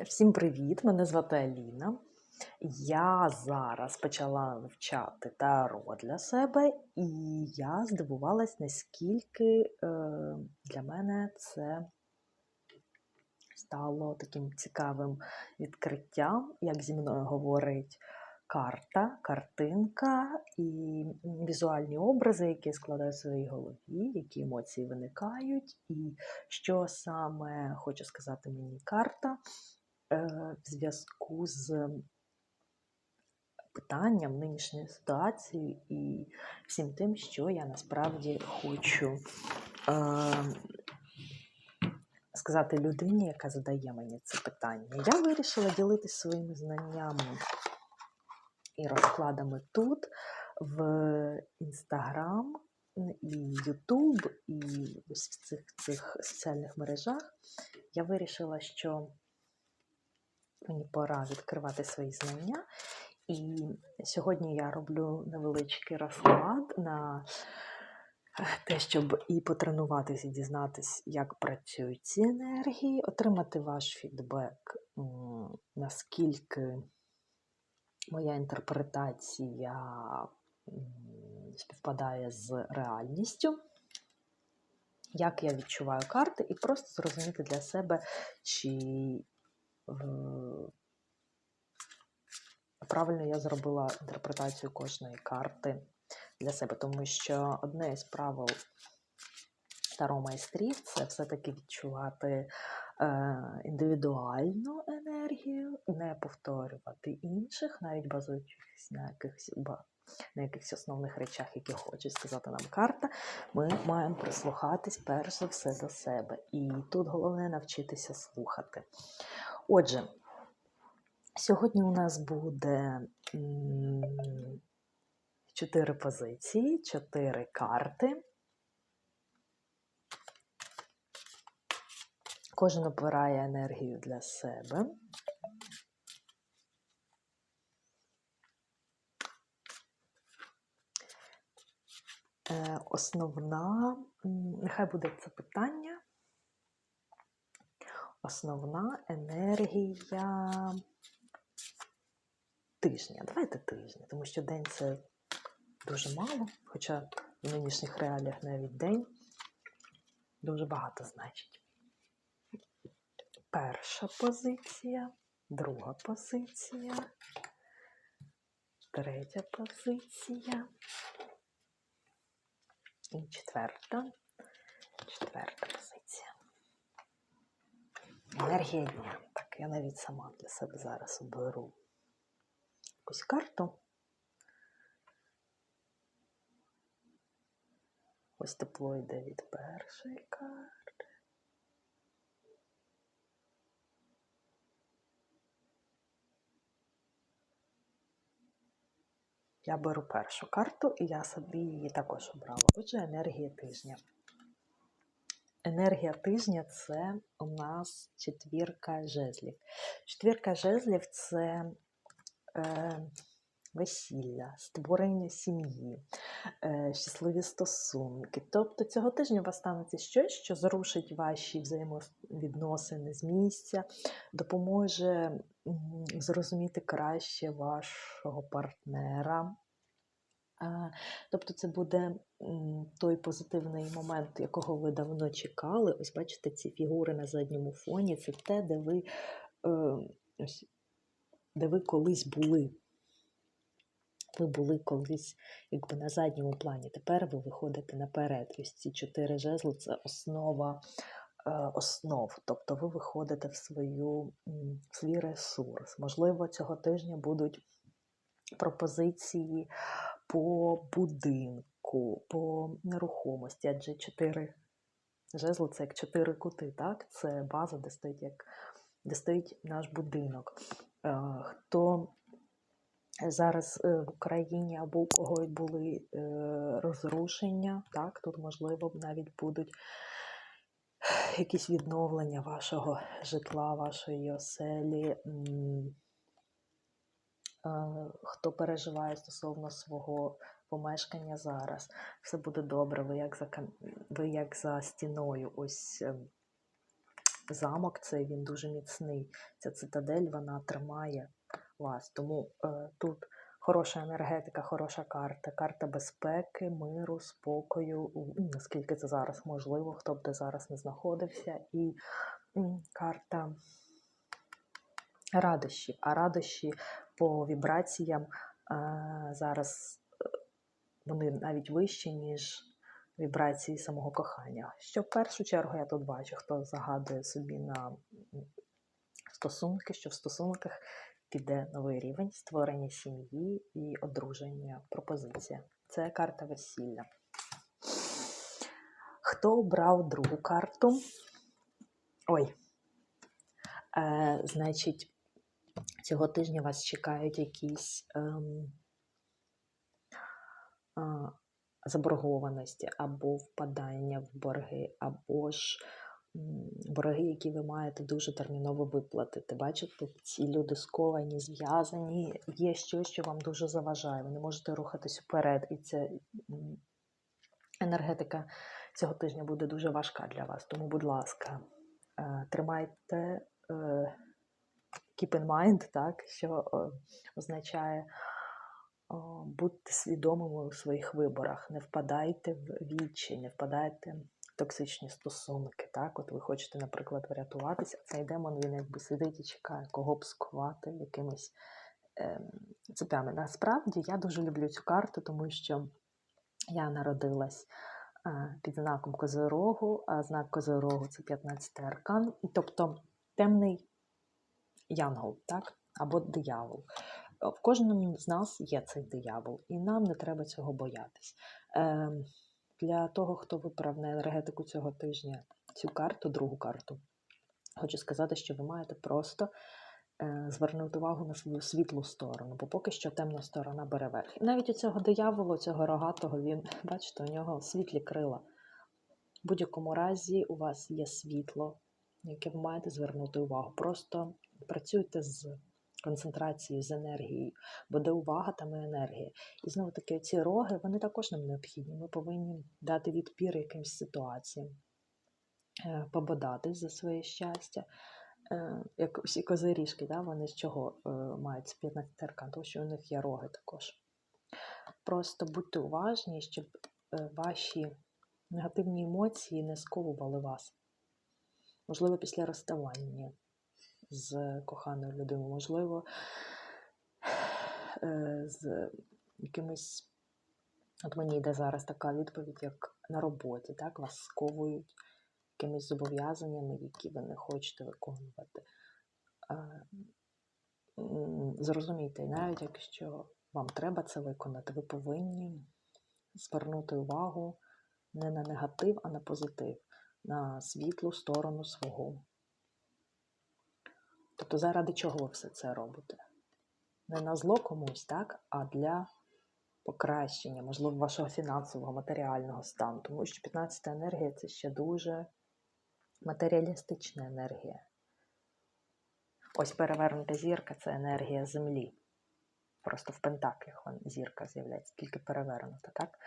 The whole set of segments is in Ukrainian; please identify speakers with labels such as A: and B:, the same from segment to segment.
A: Всім привіт! Мене звати Аліна. Я зараз почала вивчати таро для себе, і я здивувалась, наскільки е, для мене це стало таким цікавим відкриттям, як зі мною говорить карта, картинка і візуальні образи, які я складаю в своїй голові, які емоції виникають, і що саме хоче сказати мені карта в зв'язку з питанням нинішньої ситуації і всім тим, що я насправді хочу сказати людині, яка задає мені це питання. Я вирішила ділитися своїми знаннями і розкладами тут, в Інстаграм, і Ютуб, і в цих, цих соціальних мережах. Я вирішила, що мені пора відкривати свої знання. І сьогодні я роблю невеличкий розклад на те, щоб і потренуватися, і дізнатися, як працюють ці енергії, отримати ваш фідбек, наскільки моя інтерпретація співпадає з реальністю, як я відчуваю карти, і просто зрозуміти для себе, чи правильно я зробила інтерпретацію кожної карти для себе, тому що одне із правил таро майстрів це все-таки відчувати е, індивідуальну енергію, не повторювати інших, навіть базуючись на якихось на якихось основних речах, які хоче сказати нам карта, ми маємо прислухатись перш за все до себе. І тут головне навчитися слухати. Отже, сьогодні у нас буде чотири позиції, чотири карти. Кожен обирає енергію для себе. Е, Основна, нехай буде це питання. Основна енергія тижня. Давайте тижня, тому що день це дуже мало, хоча в нинішніх реаліях навіть день дуже багато значить. Перша позиція, друга позиція, третя позиція і четверта, четверта позиція. Енергія дня. Так, я навіть сама для себе зараз оберу якусь карту. Ось тепло йде від першої карти. Я беру першу карту і я собі її також обрала. Отже, енергія тижня. Енергія тижня це у нас четвірка жезлів. Четвірка жезлів це е, весілля, створення сім'ї, е, щасливі стосунки. Тобто цього тижня у вас станеться щось, що зрушить ваші взаємовідносини з місця, допоможе зрозуміти краще вашого партнера. Тобто це буде той позитивний момент, якого ви давно чекали. Ось бачите, ці фігури на задньому фоні це те, де ви, е, ось, де ви колись були. Ви були колись якби на задньому плані. Тепер ви виходите наперед. Ось ці чотири жезли це основа е, основ. Тобто ви виходите в свою, в свій ресурс. Можливо, цього тижня будуть пропозиції по будинку, по нерухомості, адже чотири жезли це як чотири кути, так? Це база, де стоїть, як, де стоїть наш будинок. Е, Хто зараз е, в Україні або у когось були е, розрушення, так? Тут, можливо, навіть будуть якісь відновлення вашого житла, вашої оселі. Е, хто переживає стосовно свого помешкання зараз. Все буде добре, ви як за, ви як за стіною. Ось ем, замок цей він дуже міцний. Ця цитадель вона тримає вас. Тому е, тут хороша енергетика, хороша карта, карта безпеки, миру, спокою, наскільки це зараз можливо, хто б де зараз не знаходився, і карта радощів. А радощі по вібраціям е, зараз е, вони навіть вищі, ніж вібрації самого кохання. Що в першу чергу я тут бачу, хто загадує собі на стосунки, що в стосунках піде новий рівень створення сім'ї і одруження, пропозиція. Це карта весілля. Хто обрав другу карту? Ой. Е, значить, цього тижня вас чекають якісь ем, а, заборгованості або впадання в борги, або ж борги, які ви маєте дуже терміново виплатити. Бачите, ці люди сковані, зв'язані, є щось, що вам дуже заважає. Ви не можете рухатись вперед, і м, енергетика цього тижня буде дуже важка для вас. Тому, будь ласка, е, тримайте е, keep in mind, так, що е, означає о, будьте свідомими у своїх виборах, не впадайте в вічі, не впадайте в токсичні стосунки. Так? От ви хочете, наприклад, врятуватися, а цей демон він якби сидить і чекає, кого б скувати якимись ем, цепями. Насправді я дуже люблю цю карту, тому що я народилась е, під знаком Козирогу, а знак Козирогу це 15 аркан, тобто темний янгол, так? або диявол. Е, В кожному з нас є цей диявол, і нам не треба цього боятись. Е, для того, хто вибрав на енергетику цього тижня цю карту, другу карту, хочу сказати, що ви маєте просто е, звернути увагу на свою світлу сторону, бо поки що темна сторона бере верх. І навіть у цього дияволу, цього рогатого, він, бачите, у нього світлі крила. В будь-якому разі у вас є світло, яке ви маєте звернути увагу. Просто працюйте з концентрацією, з енергією, бо де увага, там і енергія. І знову таки, ці роги вони також нам необхідні. Ми повинні дати відпір якимсь ситуаціям, е, пободатись за своє щастя. Е, Як усі козиріжки, да, вони з чого е, мають з 15 аркан, тому що у них є роги також. Просто будьте уважні, щоб ваші негативні емоції не сковували вас. Можливо, після розставання з коханою людиною, можливо, е, з якимись. От мені йде зараз така відповідь, як на роботі, так? Вас сковують якимись зобов'язаннями, які ви не хочете виконувати. Е, Зрозумійте, навіть якщо вам треба це виконати, ви повинні звернути увагу не на негатив, а на позитив, на світлу сторону свого. Тобто, заради чого ви все це робите? Не на зло комусь, так, а для покращення, можливо, вашого фінансового, матеріального стану. Тому що 15-та енергія це ще дуже матеріалістична енергія. Ось перевернута зірка це енергія Землі. Просто в пентаклях зірка з'являється, тільки перевернута, так?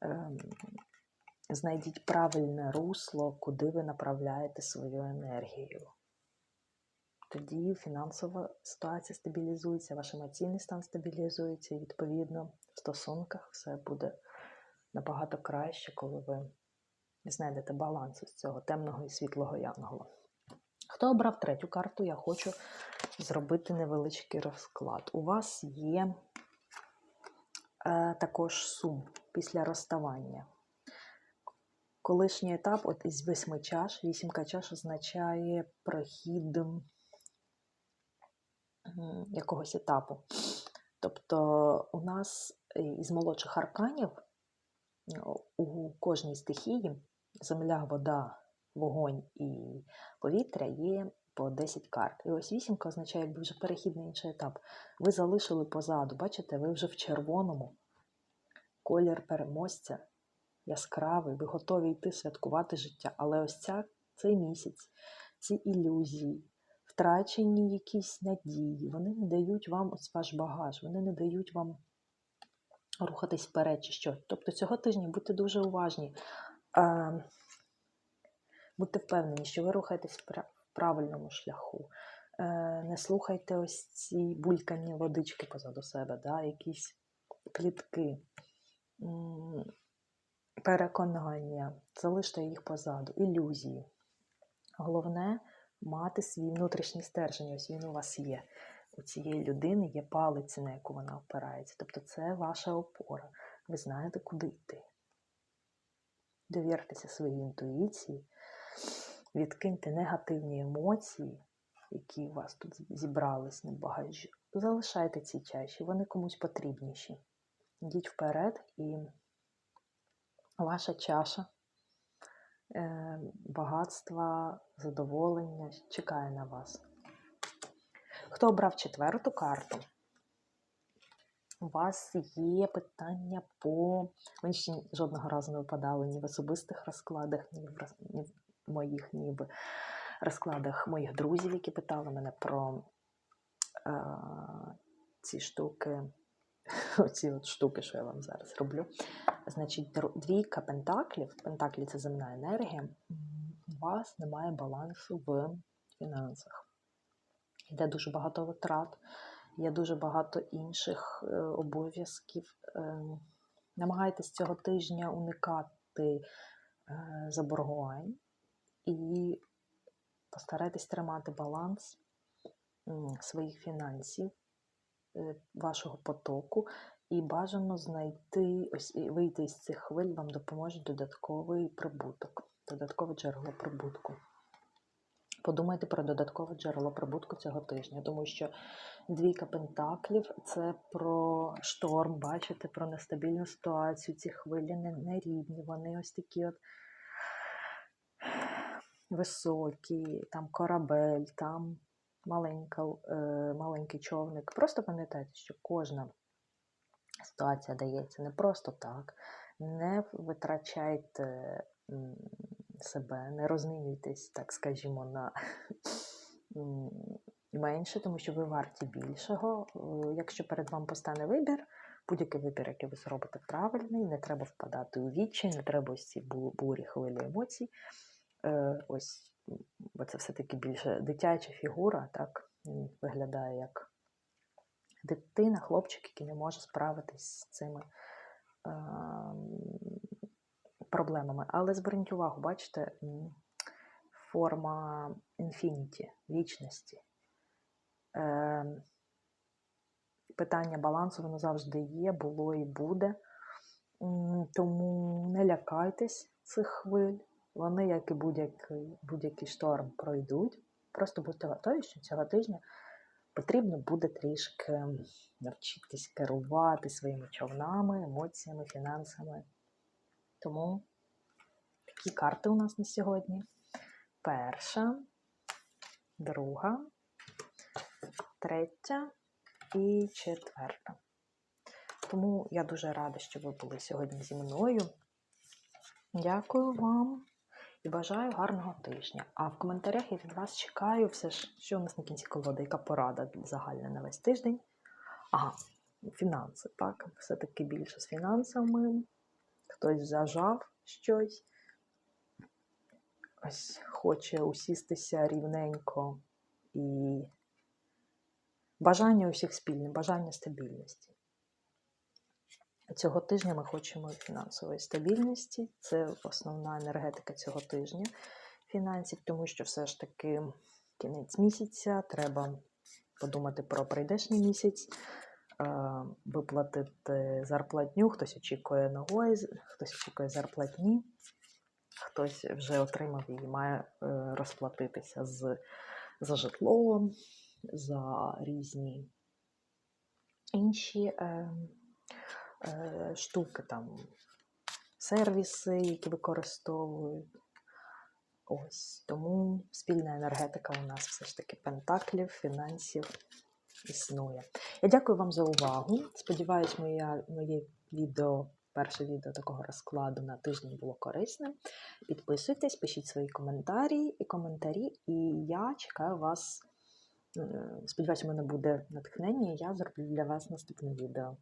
A: Ем, знайдіть правильне русло, куди ви направляєте свою енергію. Тоді фінансова ситуація стабілізується, ваш емоційний стан стабілізується, і відповідно в стосунках все буде набагато краще, коли ви знайдете баланс з цього темного і світлого янгола. Хто обрав третю карту, я хочу зробити невеличкий розклад. У вас є е, також сум після розставання. Колишній етап от із восьми чаш, вісімка чаш означає прохід якогось етапу. Тобто у нас е, із молодших арканів у кожній стихії земля, вода, вогонь і повітря є по 10 карт. І ось вісімка означає якби вже перехід на інший етап. Ви залишили позаду, бачите, ви вже в червоному колір переможця яскравий, ви готові йти святкувати життя. Але ось ця, цей місяць, ці ілюзії, втрачені якісь надії, вони не дають вам ось ваш багаж, вони не дають вам рухатись вперед чи що. Тобто цього тижня будьте дуже уважні. Будьте впевнені, що ви рухаєтесь впра- правильному шляху. Е, Не слухайте ось ці булькані водички позаду себе, да, якісь плітки, переконання, залиште їх позаду, ілюзії. Головне мати свій внутрішній стержень, ось він у вас є. У цієї людини є палиця, на яку вона опирається. Тобто це ваша опора. Ви знаєте, куди йти. Довіртеся своїй інтуїції, відкиньте негативні емоції, які у вас тут зібрались на багажі. Залишайте ці чаші, вони комусь потрібніші. Йдіть вперед, і ваша чаша багатства, задоволення чекає на вас. Хто обрав четверту карту? У вас є питання по. Вони ще жодного разу не випадали ні в особистих розкладах, ні в, роз- ні в моїх, ні в розкладах моїх друзів, які питали мене про е, ці штуки, оці от штуки, що я вам зараз роблю. Значить, двійка пентаклів, пентаклі це земна енергія, у вас немає балансу в фінансах. Йде дуже багато витрат, є дуже багато інших е, обов'язків. Е, намагайтесь цього тижня уникати е, заборгувань і постарайтесь тримати баланс своїх фінансів, вашого потоку, і бажано знайти ось вийти із цих хвиль вам допоможе додатковий прибуток, додаткове джерело прибутку. Подумайте про додаткове джерело прибутку цього тижня, тому що двійка пентаклів це про шторм, бачите, про нестабільну ситуацію. Ці хвилі не рівні, вони ось такі от високі, там корабель, там маленька, е, маленький човник. Просто пам'ятайте, що кожна ситуація дається не просто так. Не витрачайте себе, не розмінюйтесь, так скажімо, на менше, тому що ви варті більшого. Е, Якщо перед вами постане вибір, будь-який вибір, який ви зробите правильний, не треба впадати у відчай, не треба ось ці бурі хвилі емоцій. Е, Ось, бо це все-таки більше дитяча фігура, так він виглядає як дитина, хлопчик, який не може справитись з цими ем, проблемами. Але зверніть увагу, бачите, форма інфініті, вічності. Ем, Питання балансу воно завжди є, було і буде. Тому не лякайтесь цих хвиль. Вони, як і будь-який будь-який шторм, пройдуть. Просто будьте готові, що цього тижня потрібно буде трішки навчитись керувати своїми човнами, емоціями, фінансами. Тому такі карти у нас на сьогодні. Перша, друга, третя і четверта. Тому я дуже рада, що ви були сьогодні зі мною. Дякую вам і бажаю гарного тижня. А в коментарях я від вас чекаю все ж, що у нас на кінці колоди, яка порада загальна на весь тиждень. Ага, фінанси, так, все-таки більше з фінансами. Хтось зажав щось. Ось хоче усістися рівненько і бажання усіх спільне, бажання стабільності. Цього тижня ми хочемо фінансової стабільності. Це основна енергетика цього тижня фінансів, тому що все ж таки кінець місяця, треба подумати про прийдешній місяць, е, виплатити зарплатню, хтось очікує нової, хтось очікує зарплатні, хтось вже отримав її, має е, розплатитися з, за житло, за різні інші. Е, штуки, там, сервіси, які використовують. Ось тому спільна енергетика у нас все ж таки пентаклів, фінансів існує. Я дякую вам за увагу. Сподіваюсь, моє, моє відео, перше відео такого розкладу на тиждень було корисним. Підписуйтесь, пишіть свої коментарі і коментарі, і я чекаю вас. Сподіваюсь, у мене буде натхнення, і я зроблю для вас наступне відео.